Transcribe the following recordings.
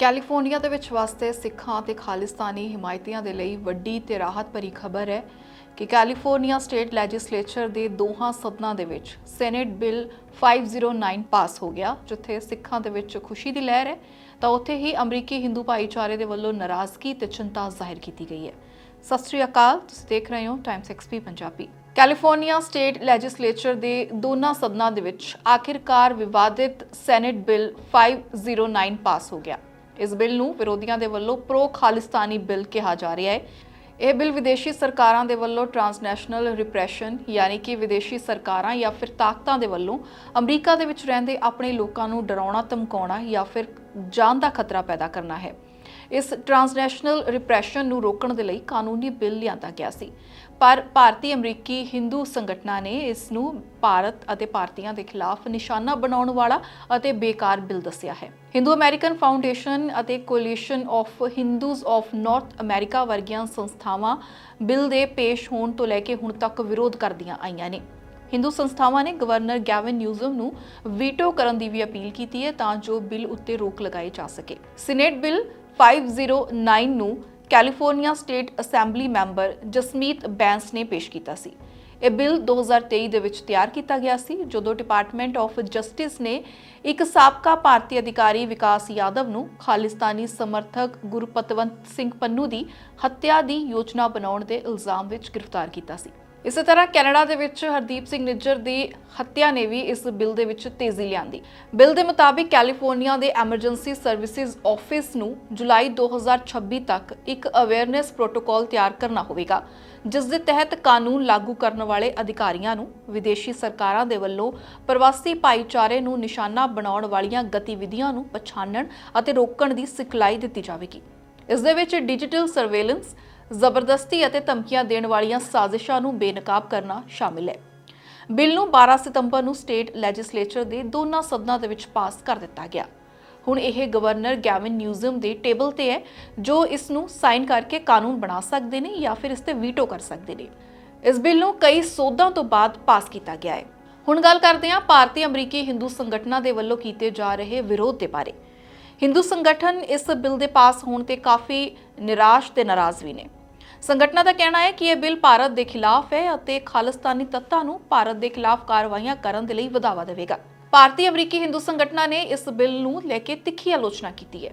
California ਦੇ ਵਿੱਚ ਵਸਦੇ ਸਿੱਖਾਂ ਤੇ ਖਾਲਿਸਤਾਨੀ ਹਿਮਾਇਤੀਆਂ ਦੇ ਲਈ ਵੱਡੀ ਤੇ ਰਾਹਤ ਭਰੀ ਖਬਰ ਹੈ ਕਿ ਕੈਲੀਫੋਰਨੀਆ ਸਟੇਟ ਲੈਜਿਸਲੇਚਰ ਦੇ ਦੋਹਾਂ ਸਦਨਾਂ ਦੇ ਵਿੱਚ ਸੈਨੇਟ ਬਿੱਲ 509 ਪਾਸ ਹੋ ਗਿਆ, ਜਿੱਥੇ ਸਿੱਖਾਂ ਦੇ ਵਿੱਚ ਖੁਸ਼ੀ ਦੀ ਲਹਿਰ ਹੈ। ਤਾਂ ਉੱਥੇ ਹੀ ਅਮਰੀਕੀ ਹਿੰਦੂ ਭਾਈਚਾਰੇ ਦੇ ਵੱਲੋਂ ਨਾਰਾਜ਼ਗੀ ਤੇ ਚਿੰਤਾ ਜ਼ਾਹਿਰ ਕੀਤੀ ਗਈ ਹੈ। ਸਤਿ ਸ਼੍ਰੀ ਅਕਾਲ, ਤੁਸੀਂ ਦੇਖ ਰਹੇ ਹੋ Times XP Punjabi. California state legislature ਦੇ ਦੋਨਾਂ ਸਦਨਾਂ ਦੇ ਵਿੱਚ ਆਖਿਰਕਾਰ ਵਿਵਾਦਿਤ ਸੈਨੇਟ ਬਿੱਲ 509 ਪਾਸ ਹੋ ਗਿਆ। ਇਸ ਬਿੱਲ ਨੂੰ ਵਿਰੋਧੀਆਂ ਦੇ ਵੱਲੋਂ ਪ੍ਰੋ ਖਾਲਿਸਤਾਨੀ ਬਿੱਲ ਕਿਹਾ ਜਾ ਰਿਹਾ ਹੈ। ਇਹ ਬਿੱਲ ਵਿਦੇਸ਼ੀ ਸਰਕਾਰਾਂ ਦੇ ਵੱਲੋਂ ਟ੍ਰਾਂਸਨੈਸ਼ਨਲ ਰਿਪਰੈਸ਼ਨ, ਯਾਨੀ ਕਿ ਵਿਦੇਸ਼ੀ ਸਰਕਾਰਾਂ ਜਾਂ ਫਿਰ ਤਾਕਤਾਂ ਦੇ ਵੱਲੋਂ ਅਮਰੀਕਾ ਦੇ ਵਿੱਚ ਰਹਿੰਦੇ ਆਪਣੇ ਲੋਕਾਂ ਨੂੰ ਡਰਾਉਣਾ, ਧਮਕਾਉਣਾ ਜਾਂ ਫਿਰ ਜਾਨ ਦਾ ਖਤਰਾ ਪੈਦਾ ਕਰਨਾ ਹੈ। ਇਸ ਟ੍ਰਾਂਸਨੈਸ਼ਨਲ ਰਿਪਰੈਸ਼ਨ ਨੂੰ ਰੋਕਣ ਦੇ ਲਈ ਕਾਨੂੰਨੀ ਬਿੱਲ ਲਿਆਂਦਾ ਗਿਆ ਸੀ। ਪਰ ਭਾਰਤੀ ਅਮਰੀਕੀ ਹਿੰਦੂ ਸੰਗਠਨਾਂ ਨੇ ਇਸ ਨੂੰ ਭਾਰਤ ਅਤੇ ਭਾਰਤੀਆਂ ਦੇ ਖਿਲਾਫ ਨਿਸ਼ਾਨਾ ਬਣਾਉਣ ਵਾਲਾ ਅਤੇ ਬੇਕਾਰ ਬਿੱਲ ਦੱਸਿਆ ਹੈ। ਹਿੰਦੂ ਅਮਰੀਕਨ ਫਾਊਂਡੇਸ਼ਨ ਅਤੇ coalition of Hindus of North America ਵਰਗੀਆਂ ਸੰਸਥਾਵਾਂ ਬਿੱਲ ਦੇ ਪੇਸ਼ ਹੋਣ ਤੋਂ ਲੈ ਕੇ ਹੁਣ ਤੱਕ ਵਿਰੋਧ ਕਰਦੀਆਂ ਆਈਆਂ ਨੇ। ਹਿੰਦੂ ਸੰਸਥਾਵਾਂ ਨੇ ਗਵਰਨਰ ਗੈਵਨ ਨਿਊਜ਼ਮ ਨੂੰ ਵੀਟੋ ਕਰਨ ਦੀ ਵੀ ਅਪੀਲ ਕੀਤੀ ਹੈ ਤਾਂ ਜੋ ਬਿੱਲ ਉੱਤੇ ਰੋਕ ਲਗਾਈ ਜਾ ਸਕੇ। ਸੀਨੇਟ ਬਿੱਲ 509 ਨੂੰ California state assembly member Jasmeet Bains ਨੇ ਪੇਸ਼ ਕੀਤਾ ਸੀ। ਇਹ ਬਿੱਲ 2023 ਦੇ ਵਿੱਚ ਤਿਆਰ ਕੀਤਾ ਗਿਆ ਸੀ, ਜਦੋਂ ਡਿਪਾਰਟਮੈਂਟ ਆਫ ਜਸਟਿਸ ਨੇ ਇੱਕ ਸਾਬਕਾ ਭਾਰਤੀ ਅਧਿਕਾਰੀ ਵਿਕਾਸ ਯਾਦਵ ਨੂੰ ਖਾਲਿਸਤਾਨੀ ਸਮਰਥਕ ਗੁਰਪਤਵੰਤ ਸਿੰਘ ਪੰਨੂ ਦੀ ਹੱਤਿਆ ਦੀ ਯੋਜਨਾ ਬਣਾਉਣ ਦੇ ਇਲਜ਼ਾਮ ਵਿੱਚ ਗ੍ਰਿਫਤਾਰ ਕੀਤਾ ਸੀ। ਇਸੇ ਤਰ੍ਹਾਂ ਕੈਨੇਡਾ ਦੇ ਵਿੱਚ ਹਰਦੀਪ ਸਿੰਘ ਨਿੱਜਰ ਦੀ ਹੱਤਿਆ ਨੇ ਵੀ ਇਸ ਬਿੱਲ ਦੇ ਵਿੱਚ ਤੇਜ਼ੀ ਲਿਆਂਦੀ। ਬਿੱਲ ਦੇ ਮੁਤਾਬਿਕ ਕੈਲੀਫੋਰਨੀਆ ਦੇ ਐਮਰਜੈਂਸੀ ਸਰਵਿਸਿਜ਼ ਆਫਿਸ ਨੂੰ ਜੁਲਾਈ 2026 ਤੱਕ ਇੱਕ ਅਵੇਅਰਨੈਸ ਪ੍ਰੋਟੋਕਾਲ ਤਿਆਰ ਕਰਨਾ ਹੋਵੇਗਾ, ਜਿਸ ਦੇ ਤਹਿਤ ਕਾਨੂੰਨ ਲਾਗੂ ਕਰਨ ਵਾਲੇ ਅਧਿਕਾਰੀਆਂ ਨੂੰ, ਵਿਦੇਸ਼ੀ ਸਰਕਾਰਾਂ ਦੇ ਵੱਲੋਂ ਪ੍ਰਵਾਸੀ ਭਾਈਚਾਰੇ ਨੂੰ ਨਿਸ਼ਾਨਾ ਬਣਾਉਣ ਵਾਲੀਆਂ ਗਤੀਵਿਧੀਆਂ ਨੂੰ ਪਛਾਣਨ ਅਤੇ ਰੋਕਣ ਦੀ ਸਿਖਲਾਈ ਦਿੱਤੀ ਜਾਵੇਗੀ। ਇਸ ਦੇ ਵਿੱਚ ਡਿਜੀਟਲ ਸਰਵੇਲੈਂਸ ਜ਼ਬਰਦਸਤੀ ਅਤੇ ਧਮਕੀਆਂ ਦੇਣ ਵਾਲੀਆਂ ਸਾਜ਼ਿਸ਼ਾਂ ਨੂੰ ਬੇਨਕਾਬ ਕਰਨਾ ਸ਼ਾਮਿਲ ਹੈ। ਬਿੱਲ ਨੂੰ 12 ਸਤੰਬਰ ਨੂੰ ਸਟੇਟ ਲੈਜਿਸਲੇਚਰ ਦੇ ਦੋਨਾਂ ਸਦਨਾਂ ਦੇ ਵਿੱਚ ਪਾਸ ਕਰ ਦਿੱਤਾ ਗਿਆ। ਹੁਣ ਇਹ ਗਵਰਨਰ ਗੈਵਿਨ ਨਿਊਜ਼ਮ ਦੇ ਟੇਬਲ ਤੇ ਹੈ, ਜੋ ਇਸ ਨੂੰ ਸਾਈਨ ਕਰਕੇ ਕਾਨੂੰਨ ਬਣਾ ਸਕਦੇ ਨੇ ਜਾਂ ਫਿਰ ਇਸ ਤੇ ਵੀਟੋ ਕਰ ਸਕਦੇ ਨੇ। ਇਸ ਬਿੱਲ ਨੂੰ ਕਈ ਸੋਧਾਂ ਤੋਂ ਬਾਅਦ ਪਾਸ ਕੀਤਾ ਗਿਆ ਹੈ। ਹੁਣ ਗੱਲ ਕਰਦੇ ਹਾਂ ਭਾਰਤੀ ਅਮਰੀਕੀ ਹਿੰਦੂ ਸੰਗਠਨਾਂ ਦੇ ਵੱਲੋਂ ਕੀਤੇ ਜਾ ਰਹੇ ਵਿਰੋਧ ਦੇ ਬਾਰੇ। ਹਿੰਦੂ ਸੰਗਠਨ ਇਸ ਬਿੱਲ ਦੇ ਪਾਸ ਹੋਣ ਤੇ ਕਾਫੀ ਨਿਰਾਸ਼ ਤੇ ਨਾਰਾਜ਼ ਵੀ ਨੇ। ਸੰਗਠਨਾਂ ਦਾ ਕਹਿਣਾ ਹੈ ਕਿ ਇਹ ਬਿੱਲ ਭਾਰਤ ਦੇ ਖਿਲਾਫ ਹੈ ਅਤੇ ਖਾਲਿਸਤਾਨੀ ਤੱਤਾਂ ਨੂੰ ਭਾਰਤ ਦੇ ਖਿਲਾਫ ਕਾਰਵਾਈਆਂ ਕਰਨ ਦੇ ਲਈ ਵਧਾਵਾ ਦੇਵੇਗਾ। ਭਾਰਤੀ ਅਮਰੀਕੀ ਹਿੰਦੂ ਸੰਗਠਨਾਂ ਨੇ ਇਸ ਬਿੱਲ ਨੂੰ ਲੈ ਕੇ ਤਿੱਖੀ ਆਲੋਚਨਾ ਕੀਤੀ ਹੈ।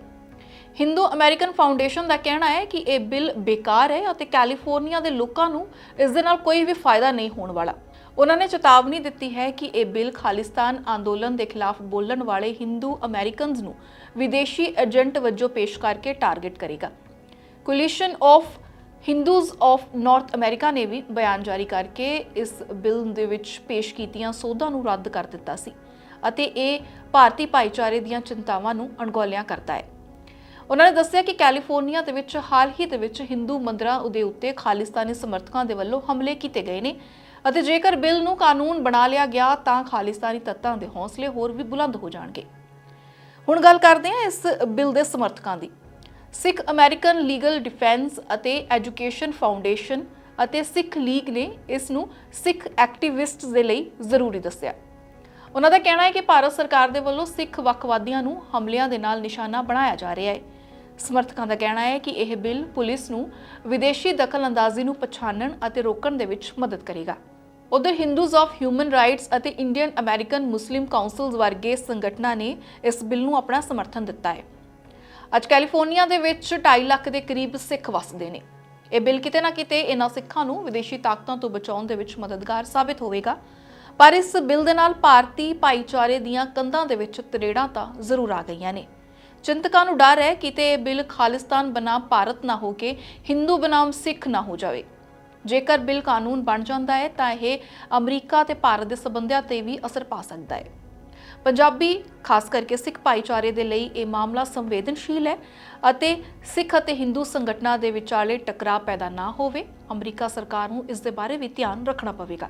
ਹਿੰਦੂ ਅਮਰੀਕਨ ਫਾਊਂਡੇਸ਼ਨ ਦਾ ਕਹਿਣਾ ਹੈ ਕਿ ਇਹ ਬਿੱਲ ਬੇਕਾਰ ਹੈ ਅਤੇ ਕੈਲੀਫੋਰਨੀਆ ਦੇ ਲੋਕਾਂ ਨੂੰ ਇਸ ਦੇ ਨਾਲ ਕੋਈ ਵੀ ਫਾਇਦਾ ਨਹੀਂ ਹੋਣ ਵਾਲਾ। ਉਹਨਾਂ ਨੇ ਚੇਤਾਵਨੀ ਦਿੱਤੀ ਹੈ ਕਿ ਇਹ ਬਿੱਲ ਖਾਲਿਸਤਾਨ ਅੰਦੋਲਨ ਦੇ ਖਿਲਾਫ ਬੋਲਣ ਵਾਲੇ ਹਿੰਦੂ ਅਮਰੀਕਨਜ਼ ਨੂੰ ਵਿਦੇਸ਼ੀ ਏਜੰਟ ਵਜੋਂ ਪੇਸ਼ ਕਰਕੇ ਟਾਰਗੇਟ ਕਰੇਗਾ। Coalition of Hindus of North America ਨੇ ਵੀ ਬਿਆਨ ਜਾਰੀ ਕਰਕੇ ਇਸ ਬਿੱਲ ਦੇ ਵਿੱਚ ਪੇਸ਼ ਕੀਤੀਆਂ ਸੋਧਾਂ ਨੂੰ ਰੱਦ ਕਰ ਦਿੱਤਾ ਸੀ ਅਤੇ ਇਹ ਭਾਰਤੀ ਭਾਈਚਾਰੇ ਦੀਆਂ ਚਿੰਤਾਵਾਂ ਨੂੰ ਅਣਗੌਲਿਆਂ ਕਰਦਾ ਹੈ। ਉਹਨਾਂ ਨੇ ਦੱਸਿਆ ਕਿ ਕੈਲੀਫੋਰਨੀਆ ਦੇ ਵਿੱਚ ਹਾਲ ਹੀ ਦੇ ਵਿੱਚ ਹਿੰਦੂ ਮੰਦਰਾਂ ਦੇ ਉੱਤੇ ਖਾਲਿਸਤਾਨੀ ਸਮਰਥਕਾਂ ਦੇ ਵੱਲੋਂ ਹਮਲੇ ਕੀਤੇ ਗਏ ਨੇ ਅਤੇ ਜੇਕਰ ਬਿੱਲ ਨੂੰ ਕਾਨੂੰਨ ਬਣਾ ਲਿਆ ਗਿਆ ਤਾਂ ਖਾਲਿਸਤਾਨੀ ਤੱਤਾਂ ਦੇ ਹੌਸਲੇ ਹੋਰ ਵੀ ਬੁਲੰਦ ਹੋ ਜਾਣਗੇ। ਹੁਣ ਗੱਲ ਕਰਦੇ ਹਾਂ ਇਸ ਬਿੱਲ ਦੇ ਸਮਰਥਕਾਂ ਦੀ। ਸਿੱਖ ਅਮਰੀਕਨ ਲੀਗਲ ਡਿਫੈਂਸ ਅਤੇ ਐਜੂਕੇਸ਼ਨ ਫਾਊਂਡੇਸ਼ਨ ਅਤੇ ਸਿੱਖ ਲੀਗ ਨੇ ਇਸ ਨੂੰ ਸਿੱਖ ਐਕਟਿਵਿਸਟਸ ਦੇ ਲਈ ਜ਼ਰੂਰੀ ਦੱਸਿਆ। ਉਹਨਾਂ ਦਾ ਕਹਿਣਾ ਹੈ ਕਿ ਭਾਰਤ ਸਰਕਾਰ ਦੇ ਵੱਲੋਂ ਸਿੱਖ ਵੱਖਵਾਦੀਆਂ ਨੂੰ ਹਮਲਿਆਂ ਦੇ ਨਾਲ ਨਿਸ਼ਾਨਾ ਬਣਾਇਆ ਜਾ ਰਿਹਾ ਹੈ। ਸਮਰਥਕਾਂ ਦਾ ਕਹਿਣਾ ਹੈ ਕਿ ਇਹ ਬਿੱਲ ਪੁਲਿਸ ਨੂੰ ਵਿਦੇਸ਼ੀ ਦਖਲਅੰਦਾਜ਼ੀ ਨੂੰ ਪਛਾਣਨ ਅਤੇ ਰੋਕਣ ਦੇ ਵਿੱਚ ਮਦਦ ਕਰੇਗਾ। ਉਧਰ ਹਿੰਦੂਜ਼ ਆਫ ਹਿਊਮਨ ਰਾਈਟਸ ਅਤੇ ਇੰਡੀਅਨ ਅਮਰੀਕਨ ਮੁਸਲਿਮ ਕਾਉਂਸਲਸ ਵਰਗੇ ਸੰਗਠਨਾਂ ਨੇ ਇਸ ਬਿੱਲ ਨੂੰ ਆਪਣਾ ਸਮਰਥਨ ਦਿੱਤਾ ਹੈ। ਅੱਜ ਕੈਲੀਫੋਰਨੀਆ ਦੇ ਵਿੱਚ 2.5 ਲੱਖ ਦੇ ਕਰੀਬ ਸਿੱਖ ਵਸਦੇ ਨੇ। ਇਹ ਬਿੱਲ ਕਿਤੇ ਨਾ ਕਿਤੇ ਇਹਨਾਂ ਸਿੱਖਾਂ ਨੂੰ ਵਿਦੇਸ਼ੀ ਤਾਕਤਾਂ ਤੋਂ ਬਚਾਉਣ ਦੇ ਵਿੱਚ ਮਦਦਗਾਰ ਸਾਬਿਤ ਹੋਵੇਗਾ। ਪਰ ਇਸ ਬਿੱਲ ਦੇ ਨਾਲ ਭਾਰਤੀ ਭਾਈਚਾਰੇ ਦੀਆਂ ਕੰਧਾਂ ਦੇ ਵਿੱਚ ਤਰੇੜਾਂ ਤਾਂ ਜ਼ਰੂਰ ਆ ਗਈਆਂ ਨੇ। ਚਿੰਤਕਾਂ ਨੂੰ ਡਰ ਹੈ ਕਿਤੇ ਇਹ ਬਿੱਲ ਖਾਲਿਸਤਾਨ ਬਨਾਮ ਭਾਰਤ ਨਾ ਹੋ ਕੇ ਹਿੰਦੂ ਬਨਾਮ ਸਿੱਖ ਨਾ ਹੋ ਜਾਵੇ। ਜੇਕਰ ਬਿੱਲ ਕਾਨੂੰਨ ਬਣ ਜਾਂਦਾ ਹੈ ਤਾਂ ਇਹ ਅਮਰੀਕਾ ਤੇ ਭਾਰਤ ਦੇ ਸਬੰਧਾਂ ਤੇ ਵੀ ਅਸਰ ਪਾ ਸਕਦਾ ਹੈ। ਪੰਜਾਬੀ, ਖਾਸ ਕਰਕੇ ਸਿੱਖ ਭਾਈਚਾਰੇ ਦੇ ਲਈ ਇਹ ਮਾਮਲਾ ਸੰਵੇਦਨਸ਼ੀਲ ਹੈ ਅਤੇ ਸਿੱਖ ਅਤੇ ਹਿੰਦੂ ਸੰਗਠਨਾਂ ਦੇ ਵਿਚਾਲੇ ਟਕਰਾਅ ਪੈਦਾ ਨਾ ਹੋਵੇ। ਅਮਰੀਕਾ ਸਰਕਾਰ ਨੂੰ ਇਸ ਦੇ ਬਾਰੇ ਵੀ ਧਿਆਨ ਰੱਖਣਾ ਪਵੇਗਾ।